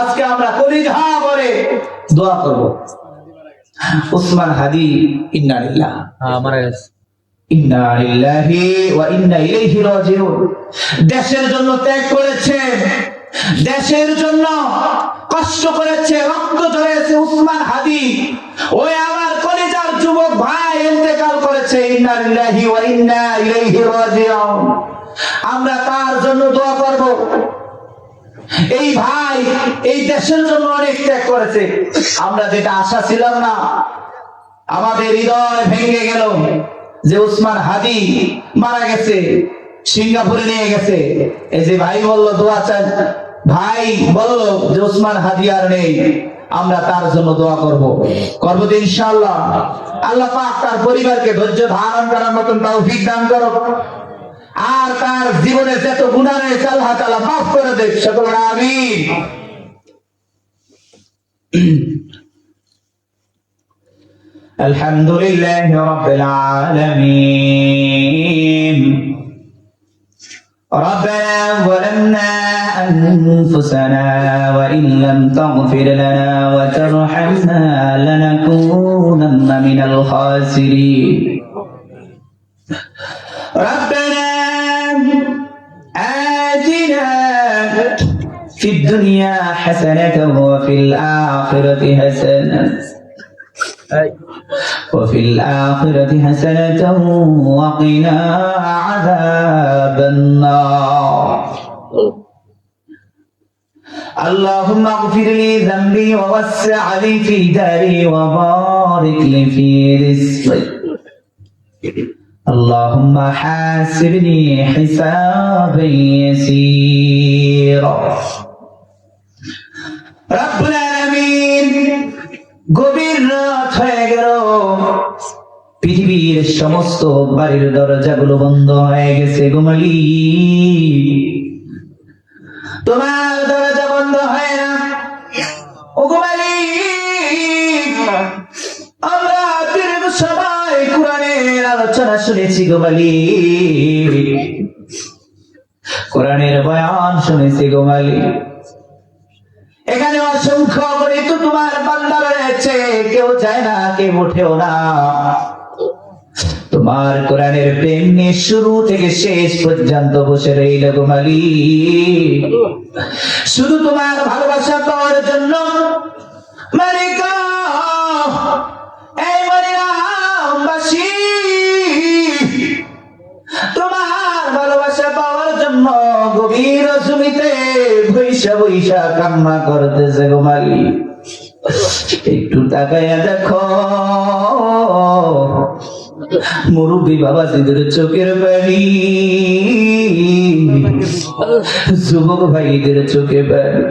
আজকে আমরা কলিজা করে দোয়া করব। উসমান হাদি ইন্নালিল্লাহ হ্যাঁ মারা গেছে। ইন্না ইন্না দেশের জন্য ত্যাগ করেছেন দেশের জন্য কষ্ট করেছে রক্ত ঝরেছে উসমান হাদি। ওই আমার কলেজার যুবক ভাই ইন্তেকাল করেছে ইন্না ইন্না আমরা তার জন্য দোয়া করব। এই ভাই এই দেশের জন্য অনেক ত্যাগ করেছে। আমরা যেটা আশা ছিলাম না, আমাদের হৃদয় ভেঙে গেল যে উসমান হাদি মারা গেছে, সিঙ্গাপুরে নিয়ে গেছে। এই যে ভাই বলল, দোয়া চান। ভাই বলল যে উসমান হাদি আর নেই, আমরা তার জন্য দোয়া করব। করব তো ইনশাআল্লাহ। আল্লাহ পাক তার পরিবারকে ধৈর্য ধারণ করার মতন তৌফিক দান করো আর তার জীবনে যত গুণা রয়েছে আল্লাহ তাআলা মাফ করে দেখ সকল আমিন الحمد لله رب العالمين ربنا ظلمنا أنفسنا وإن لم تغفر لنا وترحمنا لنكونن من الخاسرين ربنا في الدنيا حسنة وفي الآخرة حسنة. وفي الآخرة حسنة وقنا عذاب النار. اللهم اغفر لي ذنبي ووسع لي في داري وبارك لي في رزقي. اللهم حاسبني حسابا يسيرا رب العالمين গভীর রাত হয়ে গেল পৃথিবীর সমস্ত বাড়ির দরজাগুলো বন্ধ হয়ে গেছে গোমালি তোমার দরজা আলোচনা শুনেছি গোমালি কোরআনের বয়ান শুনেছি গোমালি এখানে অসংখ্য অগণিত তোমার বান্দা রয়েছে। কেউ যায় না, কেউ উঠেও না। তোমার কোরআনের প্রেম নিয়ে শুরু থেকে শেষ পর্যন্ত বসে রইল গোমালি শুধু তোমার ভালোবাসা পাওয়ার জন্য মালিক বৈশা বৈশা কান্না করতেছে গোমালি একটু তাকাইয়া দেখো। মুরব্বী সিদুর চোখের পানি। যুবক ভাইদের চোখে পানি।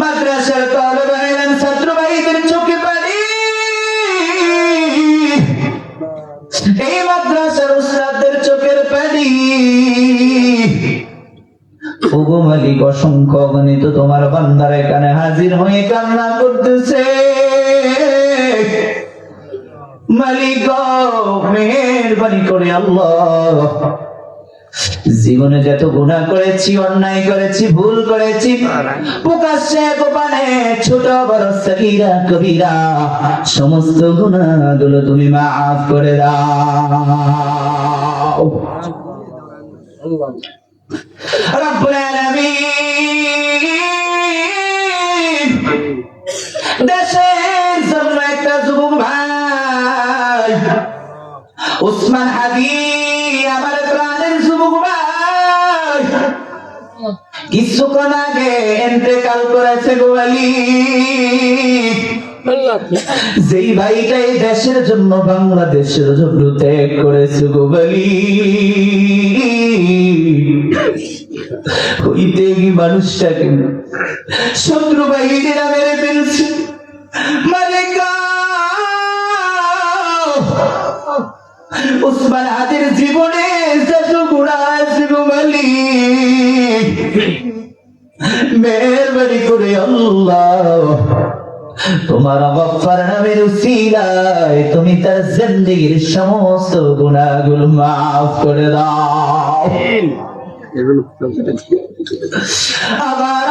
মাদ্রাসার তলব মালিক অসংখ্য গণিত তোমার বান্দার এখানে হাজির হয়ে কান্না করতেছে। মালিক মেহরবানি করে আল্লাহ। জীবনে যত গুণা করেছি, অন্যায় করেছি, ভুল করেছি, প্রকাশ্যে গোপনে ছোট বড় সগীরা কবিরা, সমস্ত গুণাগুলো তুমি মাফ করে দাও। রব্বুল আলামিন। দেশের জন্য একটা যুবক ভাই। উসমান হাদি আমার প্রাণের যুবক ভাই। কিছুক্ষণ আগে এতেকাল করেছে গোয়ালি যেই ভাইটা এই দেশের জন্য বাংলাদেশের জন্য ত্যাগ করেছে গোবালি হইতে কি মানুষটাকে শত্রু বাহিনীরা মেরে ফেলছে। মালিকা! উসমান হাদির জীবনে যত গুণা আছে মেহরবানি করে আল্লাহ। তোমার গফার নামের উসিলায় তুমি তার জিন্দগির সমস্ত গুণাগুলো মাফ করে দাও। আবার